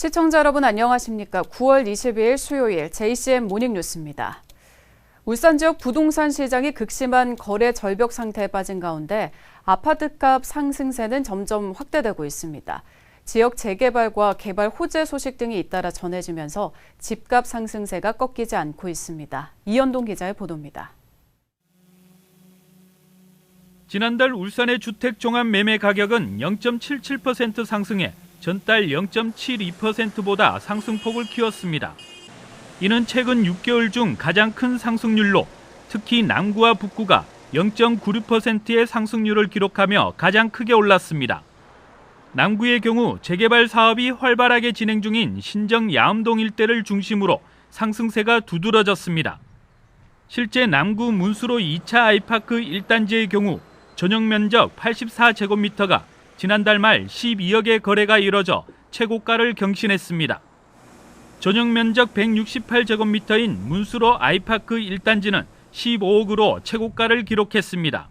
시청자 여러분 안녕하십니까? 9월 22일 수요일 JCM 모닝뉴스입니다. 울산 지역 부동산 시장이 극심한 거래 절벽 상태에 빠진 가운데 아파트값 상승세는 점점 확대되고 있습니다. 지역 재개발과 개발 호재 소식 등이 잇따라 전해지면서 집값 상승세가 꺾이지 않고 있습니다. 이현동 기자의 보도입니다. 지난달 울산의 주택 종합 매매 가격은 0.77% 상승해 전달 0.72%보다 상승폭을 키웠습니다. 이는 최근 6개월 중 가장 큰 상승률로 특히 남구와 북구가 0.96%의 상승률을 기록하며 가장 크게 올랐습니다. 남구의 경우 재개발 사업이 활발하게 진행 중인 신정 야암동 일대를 중심으로 상승세가 두드러졌습니다. 실제 남구 문수로 2차 아이파크 1단지의 경우 전용 면적 84제곱미터가 지난달 말 12억의 거래가 이뤄져 최고가를 경신했습니다. 전용 면적 168제곱미터인 문수로 아이파크 1단지는 15억으로 최고가를 기록했습니다.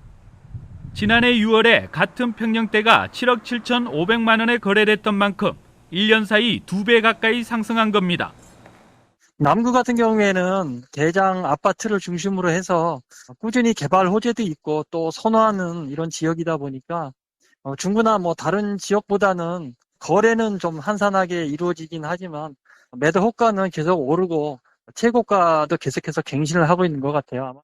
지난해 6월에 같은 평형대가 7억 7천5백만 원에 거래됐던 만큼 1년 사이 2배 가까이 상승한 겁니다. 남구 같은 경우에는 대장 아파트를 중심으로 해서 꾸준히 개발 호재도 있고 또 선호하는 이런 지역이다 보니까 어, 중구나 뭐 다른 지역보다는 거래는 좀 한산하게 이루어지긴 하지만 매도 호가는 계속 오르고 최고가도 계속해서 갱신을 하고 있는 것 같아요. 아마.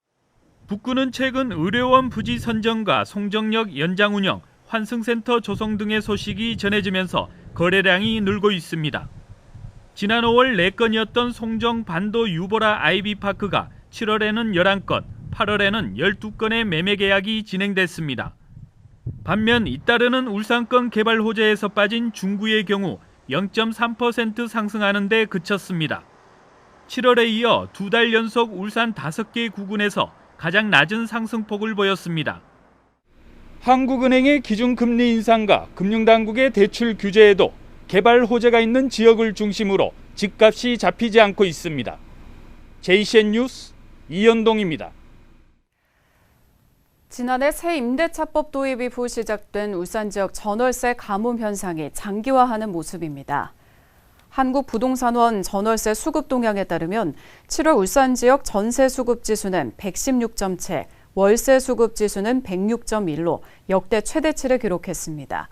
북구는 최근 의료원 부지 선정과 송정역 연장 운영, 환승센터 조성 등의 소식이 전해지면서 거래량이 늘고 있습니다. 지난 5월 4건이었던 송정 반도 유보라 아이비파크가 7월에는 11건, 8월에는 12건의 매매 계약이 진행됐습니다. 반면 잇따르는 울산권 개발 호재에서 빠진 중구의 경우 0.3% 상승하는 데 그쳤습니다. 7월에 이어 두 달 연속 울산 5개 구군에서 가장 낮은 상승폭을 보였습니다. 한국은행의 기준금리 인상과 금융당국의 대출 규제에도 개발 호재가 있는 지역을 중심으로 집값이 잡히지 않고 있습니다. JCN 뉴스 이현동입니다. 지난해 새 임대차법 도입 이 후 시작된 울산 지역 전월세 가뭄 현상이 장기화하는 모습입니다. 한국부동산원 전월세 수급 동향에 따르면 7월 울산 지역 전세 수급 지수는 116.7, 월세 수급 지수는 106.1로 역대 최대치를 기록했습니다.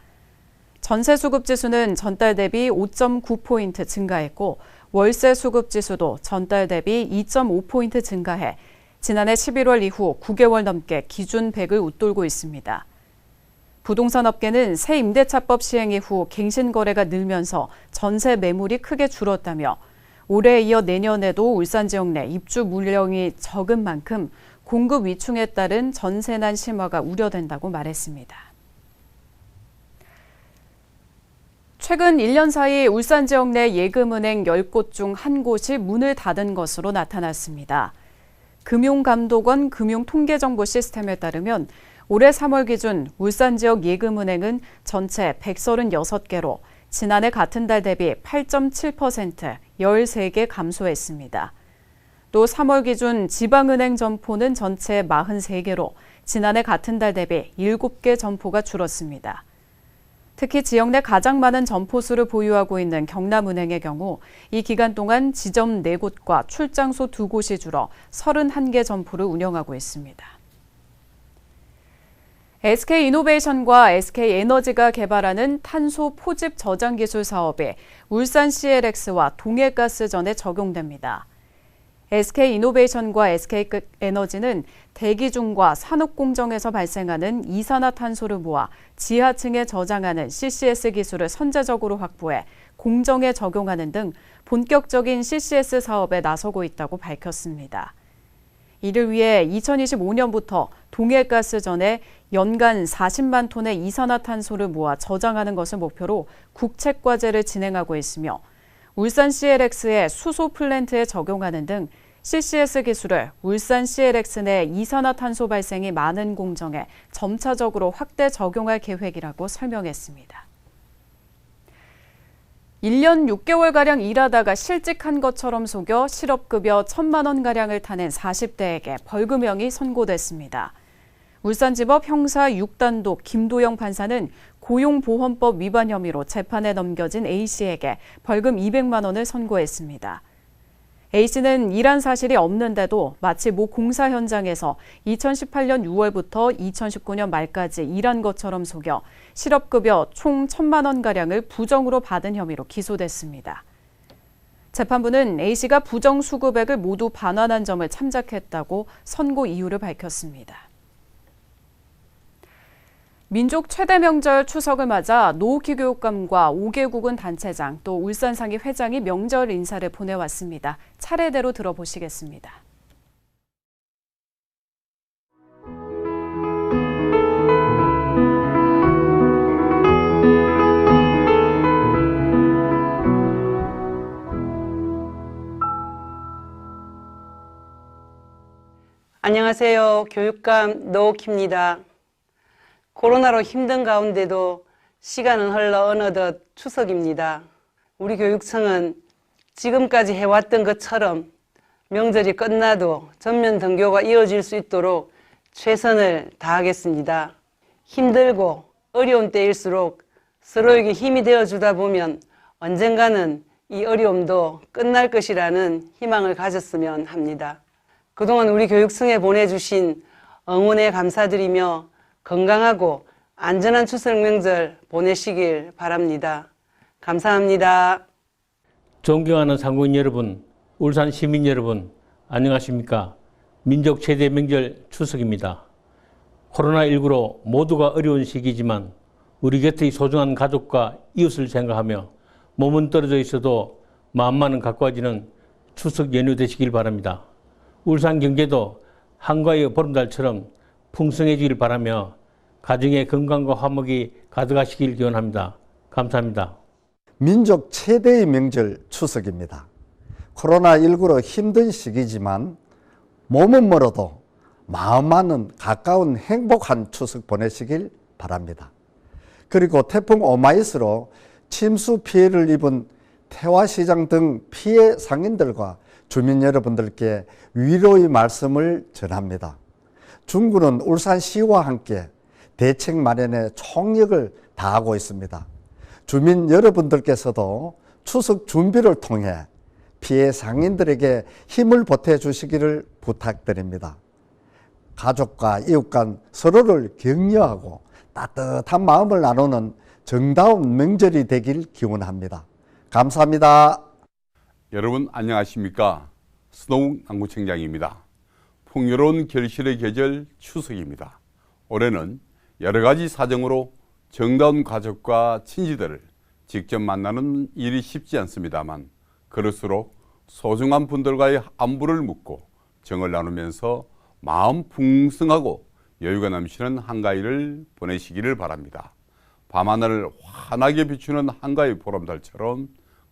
전세 수급 지수는 전달 대비 5.9포인트 증가했고 월세 수급 지수도 전달 대비 2.5포인트 증가해 지난해 11월 이후 9개월 넘게 기준 100을 웃돌고 있습니다. 부동산 업계는 새 임대차법 시행 이후 갱신 거래가 늘면서 전세 매물이 크게 줄었다며 올해에 이어 내년에도 울산 지역 내 입주 물량이 적은 만큼 공급 위충에 따른 전세난 심화가 우려된다고 말했습니다. 최근 1년 사이 울산 지역 내 예금은행 10곳 중 한 곳이 문을 닫은 것으로 나타났습니다. 금융감독원 금융통계정보 시스템에 따르면 올해 3월 기준 울산 지역 예금은행은 전체 136개로 지난해 같은 달 대비 8.7% 13개 감소했습니다. 또 3월 기준 지방은행 점포는 전체 43개로 지난해 같은 달 대비 7개 점포가 줄었습니다. 특히 지역 내 가장 많은 점포 수를 보유하고 있는 경남은행의 경우 이 기간 동안 지점 4곳과 출장소 2곳이 줄어 31개 점포를 운영하고 있습니다. SK이노베이션과 SK에너지가 개발하는 탄소 포집 저장 기술 사업에 울산 CLX와 동해가스전에 적용됩니다. SK이노베이션과 SK에너지는 대기 중과 산업 공정에서 발생하는 이산화탄소를 모아 지하층에 저장하는 CCS 기술을 선제적으로 확보해 공정에 적용하는 등 본격적인 CCS 사업에 나서고 있다고 밝혔습니다. 이를 위해 2025년부터 동해가스전에 연간 40만 톤의 이산화탄소를 모아 저장하는 것을 목표로 국책과제를 진행하고 있으며 울산 CLX의 수소 플랜트에 적용하는 등 CCS 기술을 울산 CLX 내 이산화탄소 발생이 많은 공정에 점차적으로 확대 적용할 계획이라고 설명했습니다. 1년 6개월가량 일하다가 실직한 것처럼 속여 실업급여 1천만 원가량을 타낸 40대에게 벌금형이 선고됐습니다. 울산지법 형사 6단독 김도영 판사는 고용보험법 위반 혐의로 재판에 넘겨진 A씨에게 벌금 200만 원을 선고했습니다. A씨는 일한 사실이 없는데도 마치 모 공사 현장에서 2018년 6월부터 2019년 말까지 일한 것처럼 속여 실업급여 총 1천만 원가량을 부정으로 받은 혐의로 기소됐습니다. 재판부는 A씨가 부정 수급액을 모두 반환한 점을 참작했다고 선고 이유를 밝혔습니다. 민족 최대 명절 추석을 맞아 노후키 교육감과 5개국은 단체장 또 울산상의 회장이 명절 인사를 보내왔습니다. 차례대로 들어보시겠습니다. 안녕하세요. 교육감 노옥희입니다. 코로나로 힘든 가운데도 시간은 흘러 어느덧 추석입니다. 우리 교육청은 지금까지 해왔던 것처럼 명절이 끝나도 전면 등교가 이어질 수 있도록 최선을 다하겠습니다. 힘들고 어려운 때일수록 서로에게 힘이 되어주다 보면 언젠가는 이 어려움도 끝날 것이라는 희망을 가졌으면 합니다. 그동안 우리 교육청에 보내주신 응원에 감사드리며 건강하고 안전한 추석 명절 보내시길 바랍니다. 감사합니다. 존경하는 상고인 여러분, 울산 시민 여러분, 안녕하십니까? 민족 최대 명절 추석입니다. 코로나19로 모두가 어려운 시기지만 우리 곁의 소중한 가족과 이웃을 생각하며 몸은 떨어져 있어도 마음만은 가까워지는 추석 연휴 되시길 바랍니다. 울산 경제도 한가의 보름달처럼 풍성해지길 바라며 가정의 건강과 화목이 가득하시길 기원합니다. 감사합니다. 민족 최대의 명절 추석입니다. 코로나19로 힘든 시기지만 몸은 멀어도 마음만은 가까운 행복한 추석 보내시길 바랍니다. 그리고 태풍 오마이스로 침수 피해를 입은 태화시장 등 피해 상인들과 주민 여러분들께 위로의 말씀을 전합니다. 중구는 울산시와 함께 대책 마련에 총력을 다하고 있습니다. 주민 여러분들께서도 추석 준비를 통해 피해 상인들에게 힘을 보태 주시기를 부탁드립니다. 가족과 이웃 간 서로를 격려하고 따뜻한 마음을 나누는 정다운 명절이 되길 기원합니다. 감사합니다. 여러분 안녕하십니까? 스노우 남구청장입니다. 풍요로운 결실의 계절 추석입니다. 올해는 여러 가지 사정으로 정다운 가족과 친지들을 직접 만나는 일이 쉽지 않습니다만 그럴수록 소중한 분들과의 안부를 묻고 정을 나누면서 마음 풍성하고 여유가 넘치는 한가위를 보내시기를 바랍니다. 밤하늘을 환하게 비추는 한가위 보름달처럼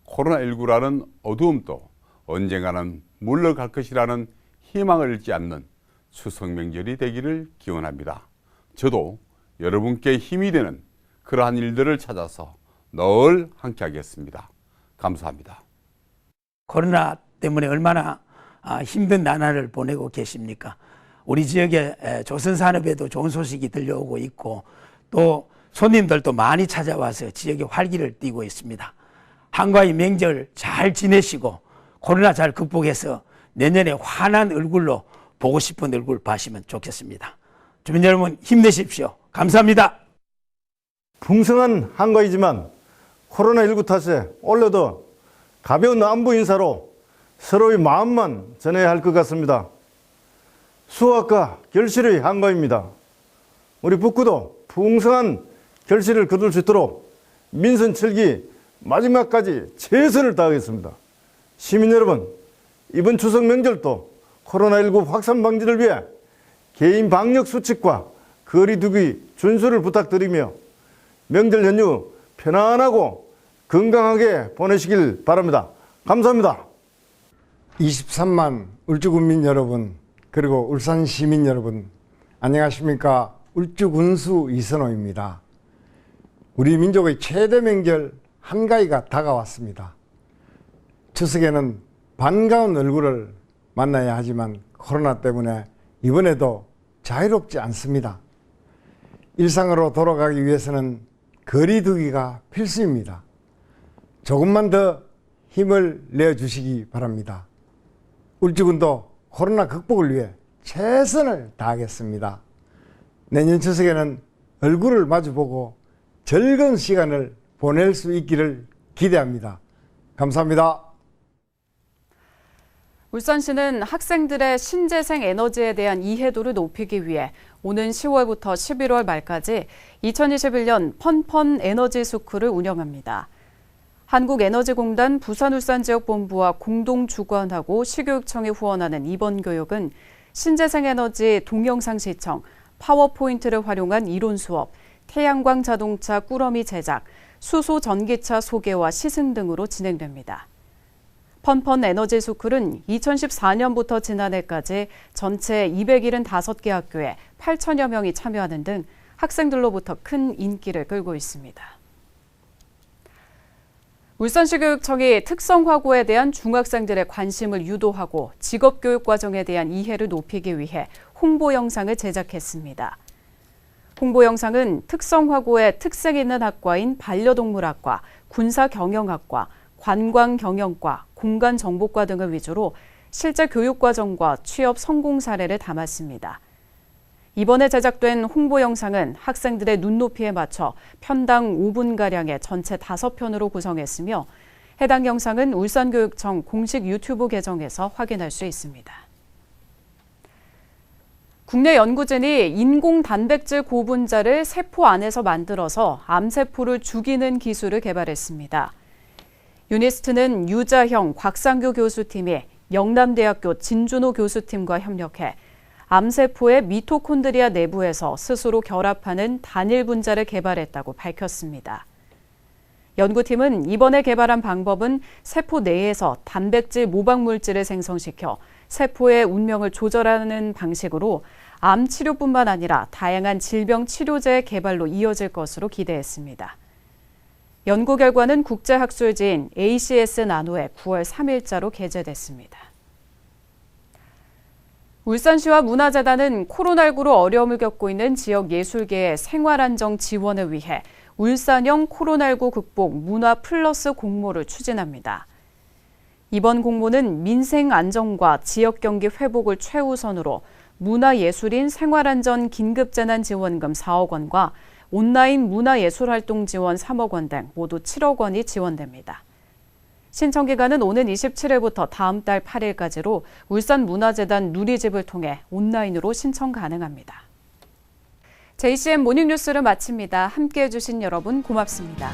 코로나19라는 어두움도 언젠가는 물러갈 것이라는 희망을 잃지 않는 추석 명절이 되기를 기원합니다. 저도 여러분께 힘이 되는 그러한 일들을 찾아서 늘 함께 하겠습니다. 감사합니다. 코로나 때문에 얼마나 아, 힘든 나날을 보내고 계십니까? 우리 지역의 에, 조선산업에도 좋은 소식이 들려오고 있고 또 손님들도 많이 찾아와서 지역에 활기를 띠고 있습니다. 한가위 명절 잘 지내시고 코로나 잘 극복해서 내년에 환한 얼굴로 보고 싶은 얼굴 봐시면 좋겠습니다. 주민 여러분 힘내십시오. 감사합니다. 풍성한 한가위지만 코로나19 탓에 올해도 가벼운 안부 인사로 서로의 마음만 전해야 할 것 같습니다. 수학과 결실의 한가위입니다. 우리 북구도 풍성한 결실을 거둘 수 있도록 민선 철기 마지막까지 최선을 다하겠습니다. 시민 여러분, 이번 추석 명절도 코로나19 확산 방지를 위해 개인 방역 수칙과 거리두기 준수를 부탁드리며 명절 연휴 편안하고 건강하게 보내시길 바랍니다. 감사합니다. 23만 울주군민 여러분 그리고 울산 시민 여러분 안녕하십니까 울주군수 이선호입니다. 우리 민족의 최대 명절 한가위가 다가왔습니다. 추석에는 반가운 얼굴을 만나야 하지만 코로나 때문에 이번에도 자유롭지 않습니다. 일상으로 돌아가기 위해서는 거리두기가 필수입니다. 조금만 더 힘을 내주시기 바랍니다. 울주군도 코로나 극복을 위해 최선을 다하겠습니다. 내년 추석에는 얼굴을 마주보고 즐거운 시간을 보낼 수 있기를 기대합니다. 감사합니다. 울산시는 학생들의 신재생 에너지에 대한 이해도를 높이기 위해 오는 10월부터 11월 말까지 2021년 펀펀 에너지 스쿨을 운영합니다. 한국에너지공단 부산울산지역본부와 공동 주관하고 시교육청이 후원하는 이번 교육은 신재생 에너지 동영상 시청, 파워포인트를 활용한 이론 수업, 태양광 자동차 꾸러미 제작, 수소 전기차 소개와 시승 등으로 진행됩니다. 펀펀 에너지 스쿨은 2014년부터 지난해까지 전체 275개 학교에 8천여 명이 참여하는 등 학생들로부터 큰 인기를 끌고 있습니다. 울산시 교육청이 특성화고에 대한 중학생들의 관심을 유도하고 직업교육 과정에 대한 이해를 높이기 위해 홍보 영상을 제작했습니다. 홍보 영상은 특성화고의 특색 있는 학과인 반려동물학과, 군사경영학과, 관광경영과, 공간정보과 등을 위주로 실제 교육과정과 취업 성공 사례를 담았습니다. 이번에 제작된 홍보 영상은 학생들의 눈높이에 맞춰 편당 5분가량의 전체 5편으로 구성했으며 해당 영상은 울산교육청 공식 유튜브 계정에서 확인할 수 있습니다. 국내 연구진이 인공 단백질 고분자를 세포 안에서 만들어서 암세포를 죽이는 기술을 개발했습니다. 유니스트는 유자형 곽상규 교수팀이 영남대학교 진준호 교수팀과 협력해 암세포의 미토콘드리아 내부에서 스스로 결합하는 단일 분자를 개발했다고 밝혔습니다. 연구팀은 이번에 개발한 방법은 세포 내에서 단백질 모방 물질을 생성시켜 세포의 운명을 조절하는 방식으로 암 치료뿐만 아니라 다양한 질병 치료제 개발로 이어질 것으로 기대했습니다. 연구 결과는 국제학술지인 ACS 나노에 9월 3일자로 게재됐습니다. 울산시와 문화재단은 코로나19로 어려움을 겪고 있는 지역 예술계의 생활안정 지원을 위해 울산형 코로나19 극복 문화 플러스 공모를 추진합니다. 이번 공모는 민생 안정과 지역 경기 회복을 최우선으로 문화예술인 생활안전 긴급재난지원금 4억 원과 온라인 문화예술활동 지원 3억 원 등 모두 7억 원이 지원됩니다. 신청 기간은 오는 27일부터 다음 달 8일까지로 울산문화재단 누리집을 통해 온라인으로 신청 가능합니다. JCM 모닝뉴스를 마칩니다. 함께해 주신 여러분 고맙습니다.